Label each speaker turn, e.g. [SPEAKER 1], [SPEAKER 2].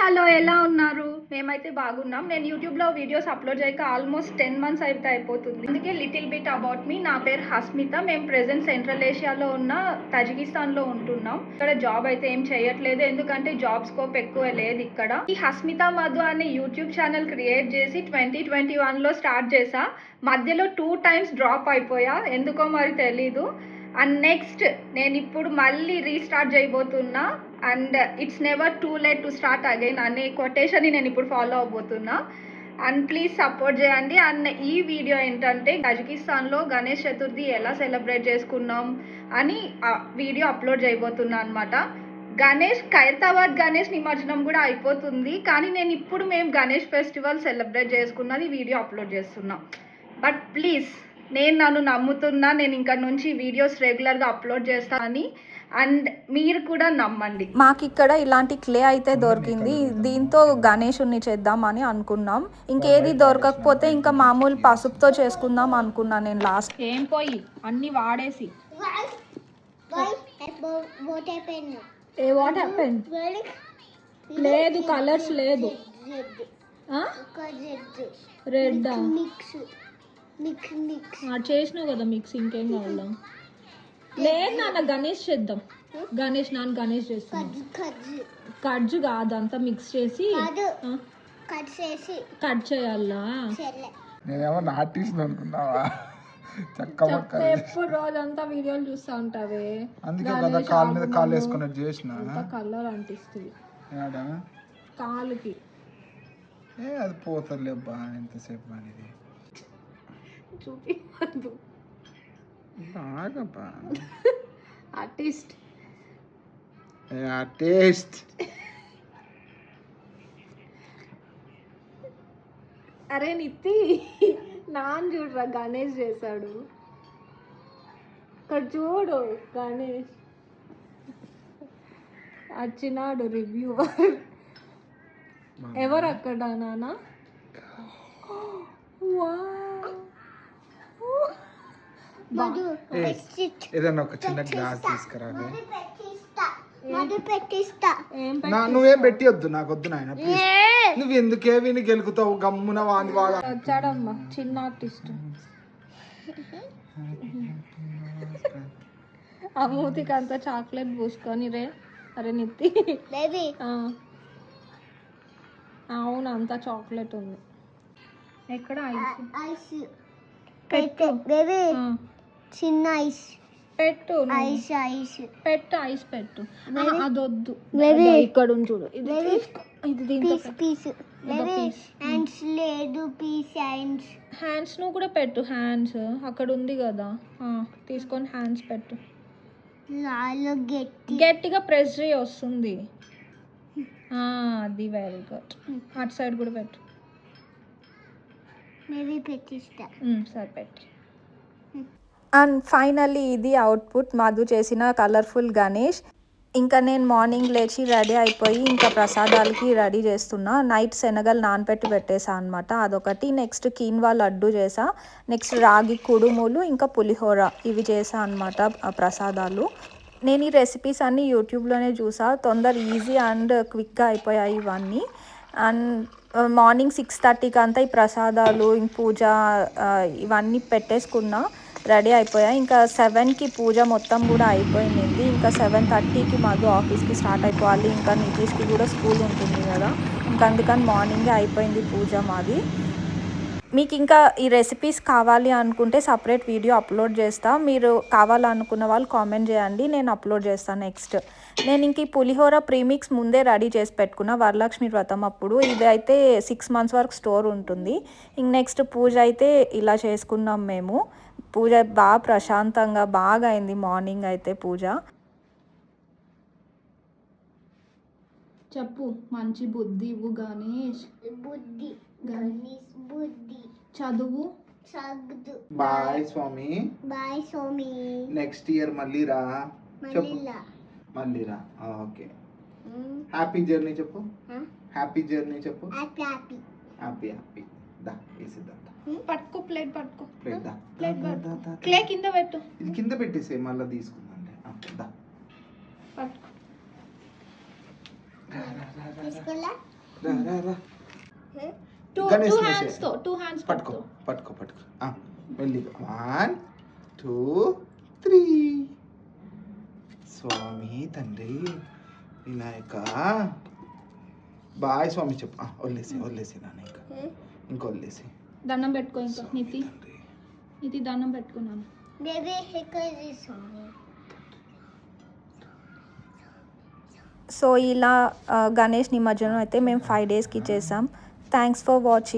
[SPEAKER 1] Hello ఎలా ఉన్నారు? మేమైతే బాగున్నాం. నేను యూట్యూబ్లో వీడియోస్ అప్లోడ్ చేయక ఆల్మోస్ట్ టెన్ మంత్స్ అయితే అయిపోతుంది. అందుకే లిటిల్ బిట్ అబౌట్ మీ. నా పేరు హస్మిత. మేము ప్రెసెంట్ సెంట్రల్ ఏషియాలో ఉన్న తజికిస్తాన్లో ఉంటున్నాం. ఇక్కడ జాబ్ అయితే ఏం చేయట్లేదు. ఎందుకంటే జాబ్ స్కోప్ ఎక్కువ లేదు ఇక్కడ. ఈ హస్మిత మధు అనే యూట్యూబ్ ఛానల్ క్రియేట్ చేసి ట్వంటీ ట్వంటీ వన్లో స్టార్ట్ చేసా. మధ్యలో టూ టైమ్స్ డ్రాప్ అయిపోయా. ఎందుకో మరి తెలీదు. అండ్ నెక్స్ట్ నేను ఇప్పుడు మళ్ళీ restart చేయబోతున్నా. And it's never too late to start again అనే కొటేషన్ని నేను ఇప్పుడు ఫాలో అవబోతున్నా అండ్ ప్లీజ్ సపోర్ట్ చేయండి. అండ్ ఈ వీడియో ఏంటంటే కజకిస్తాన్లో గణేష్ చతుర్థి ఎలా సెలబ్రేట్ చేసుకున్నాం అని వీడియో అప్లోడ్ చేయబోతున్నా అనమాట గణేష్ ఖైరతాబాద్ గణేష్ నిమజ్జనం కూడా అయిపోతుంది. కానీ నేను ఇప్పుడు మేము గణేష్ ఫెస్టివల్ సెలబ్రేట్ చేసుకున్నది వీడియో అప్లోడ్ చేస్తున్నాం. బట్ ప్లీజ్ నేను నన్ను నమ్ముతున్నా నేను ఇంకా నుంచి వీడియోస్ రెగ్యులర్గా అప్లోడ్ చేస్తానని అండ్ మీరు కూడా నమ్మండి.
[SPEAKER 2] మాకు ఇక్కడ ఇలాంటి క్లే అయితే దొరికింది. దీంతో గణేషుని చేద్దామని అనుకున్నాం. ఇంకేది దొరకకపోతే ఇంకా మామూలు పసుపుతో చేసుకుందాం అనుకున్నా నేను లాస్ట్.
[SPEAKER 1] ఏం పోయి? అన్ని వాడేసి. ఏ వాట్ హ్యాపెన్ లేదు కలర్స్ లేదు. రెడ్ చేసినావు కదా మిక్స్ ఇంకేం కావాలా? లేదు నాన్న గణేష్ చేద్దాం. గణేష్ నాన్న గణేష్ చేస్తాం కడ్జు కాదు అంతా మిక్స్ చేసి కట్ చేయాలా?
[SPEAKER 3] నేనేమో ఆర్టిస్ట్ అనుకున్నావా?
[SPEAKER 1] ఎప్పుడు రోజంతా వీడియోలు చూస్తా ఉంటావే.
[SPEAKER 3] అందుకే కదా కాలు మీద కాలు వేసుకున్నట్టు చేసిన?
[SPEAKER 1] కలర్ అంటిస్తుంది? కాలుకి.
[SPEAKER 3] ఏ అది పోతలే అబ్బా ఎంతసేపు అనేది.
[SPEAKER 1] చూపి
[SPEAKER 3] బాగబ్బా
[SPEAKER 1] ఆర్టిస్ట్.
[SPEAKER 3] ఆ టేస్ట్
[SPEAKER 1] అరే నిత్తి నాన్న చూడరా గణేష్ చేశాడు. ఇక్కడ చూడు గణేష్. వచ్చినాడు రివ్యూ ఎవరు అక్కడ నాన్న?
[SPEAKER 3] ఏదన్నా ఒక చిన్న గ్లాస్ తీసుకురాలి
[SPEAKER 1] ఏం
[SPEAKER 3] నా నువ్వేం పెట్టి వద్దు నాకు వద్దు నాయన ప్లీజ్ నువ్వు ఎందుకే విని గెలుకుతావు గమ్మున వాడి వాడ?
[SPEAKER 1] వచ్చాడమ్మా చిన్న ఆర్టిస్ట్. ఆ మూతికి అంతా చాక్లెట్ పూసుకొని రే అరే నిత్తి. ఆ. అవును అంతా చాక్లెట్ ఉంది. ఎక్కడ ఐస్? పెట్టు. ఆ.
[SPEAKER 4] చిన్న ఐస్.
[SPEAKER 1] పెట్టు.
[SPEAKER 4] Ice ice.
[SPEAKER 1] పెట్టు ఐస్ పెట్టు. అదొద్దు. ఇక్కడ చూడు. ఇది
[SPEAKER 4] పీస్ పీస్. హ్యాండ్స్ లేదు పీస్ హ్యాండ్స్
[SPEAKER 1] హ్యాండ్స్ నువ్వు కూడా పెట్టు హ్యాండ్స్ అక్కడ ఉంది కదా. తీసుకొని హ్యాండ్స్ పెట్టు. గట్టిగా ప్రెస్ చేయి వస్తుంది. అది వెరీ గుడ్ అటు సైడ్ కూడా పెట్టు.
[SPEAKER 4] మేబీ పెట్టిస్తా.
[SPEAKER 1] ఉమ్, సరే పెట్టు.
[SPEAKER 2] అండ్ ఫైనల్లీ ఇది అవుట్పుట్ మధు చేసిన కలర్ఫుల్ గణేష్. ఇంకా నేను మార్నింగ్ లేచి రెడీ అయిపోయి ఇంకా ప్రసాదాలకి రెడీ చేస్తున్నా. నైట్ శనగలు నానపెట్టి పెట్టేసా అనమాట అదొకటి. నెక్స్ట్ కీన్వా లడ్డు చేసా. నెక్స్ట్ రాగి కుడుములు ఇంకా పులిహోర ఇవి చేసా అనమాట ప్రసాదాలు. నేను ఈ రెసిపీస్ అన్నీ యూట్యూబ్లోనే చూసా. తొందర ఈజీ అండ్ క్విక్గా అయిపోయాయి ఇవన్నీ. అండ్ మార్నింగ్ సిక్స్ థర్టీకి అంతా ఈ ప్రసాదాలు ఇంక పూజ uh, ఇవన్నీ పెట్టేసుకున్నా. రెడీ అయిపోయా. ఇంకా సెవెన్కి పూజ మొత్తం కూడా అయిపోయింది. ఇంకా సెవెన్ థర్టీకి మాకు ఆఫీస్కి స్టార్ట్ అయిపోవాలి. ఇంకా నితీష్కి కూడా స్కూల్ ఉంటుంది కదా. ఇంకా అందుకని మార్నింగే అయిపోయింది పూజ మాది. మీకు ఇంకా ఈ రెసిపీస్ కావాలి అనుకుంటే సపరేట్ వీడియో అప్లోడ్ చేస్తా. మీరు కావాలనుకున్న వాళ్ళు కామెంట్ చేయండి. నేను అప్లోడ్ చేస్తాను నెక్స్ట్. నేను ఇంక ఈ పులిహోర ప్రీమిక్స్ ముందే రెడీ చేసి పెట్టుకున్న. వరలక్ష్మి వ్రతం అప్పుడు. ఇది అయితే సిక్స్ మంత్స్ వరకు స్టోర్ ఉంటుంది. ఇంక నెక్స్ట్ పూజ అయితే ఇలా చేసుకున్నాం మేము. పూజ బాగా ప్రశాంతంగా బాగా అయింది మార్నింగ్ అయితే పూజ.
[SPEAKER 1] చెప్పు మంచి బుద్ధి ఇవ్వు గణేష్.
[SPEAKER 4] బుద్ధి గణేష్. బుద్ధి.
[SPEAKER 1] చదువు.
[SPEAKER 4] సగ్దు
[SPEAKER 3] బాయ్ స్వామి.
[SPEAKER 4] బాయ్ సోమి
[SPEAKER 3] నెక్స్ట్ ఇయర్ మళ్ళీ రా. చెప్పు. మళ్ళీ రా. ఓకే. హ్యాపీ జర్నీ చెప్పు. హ్యాపీ జర్నీ చెప్పు.
[SPEAKER 4] Happy happy.
[SPEAKER 3] Happy happy. దా వేసిద్దాం.
[SPEAKER 1] పట్టుకో ప్లేట్ పట్టుకో.
[SPEAKER 3] ప్లేట్
[SPEAKER 1] పట్టుకో. క్లే కింద పెట్టు.
[SPEAKER 3] ఇది కింద పెట్టేసే మళ్ళీ తీసుకుందాం దా.
[SPEAKER 1] పట్టుకో. Two two. హ్యాండ్స్తో టూ హ్యాండ్స్
[SPEAKER 3] పట్టుకో పట్టుకో. పట్టుకో ఆ, మెల్లిగా వన్ టూ త్రీ స్వామి తండ్రి వినాయక. బాయ్ స్వామి చెప్పు. ఆ, వదిలేసి వదిలేసి నాన్న ఇంకా. ఇంకా వదిలేసి
[SPEAKER 1] దండం పెట్టుకో ఇంకా. నితి. నితి దండం పెట్టుకున్నాను.
[SPEAKER 2] సో ఇలా ఆ, గణేష్ నిమజ్జనం అయితే మేము ఫైవ్ డేస్కి చేసాం. Thanks for watching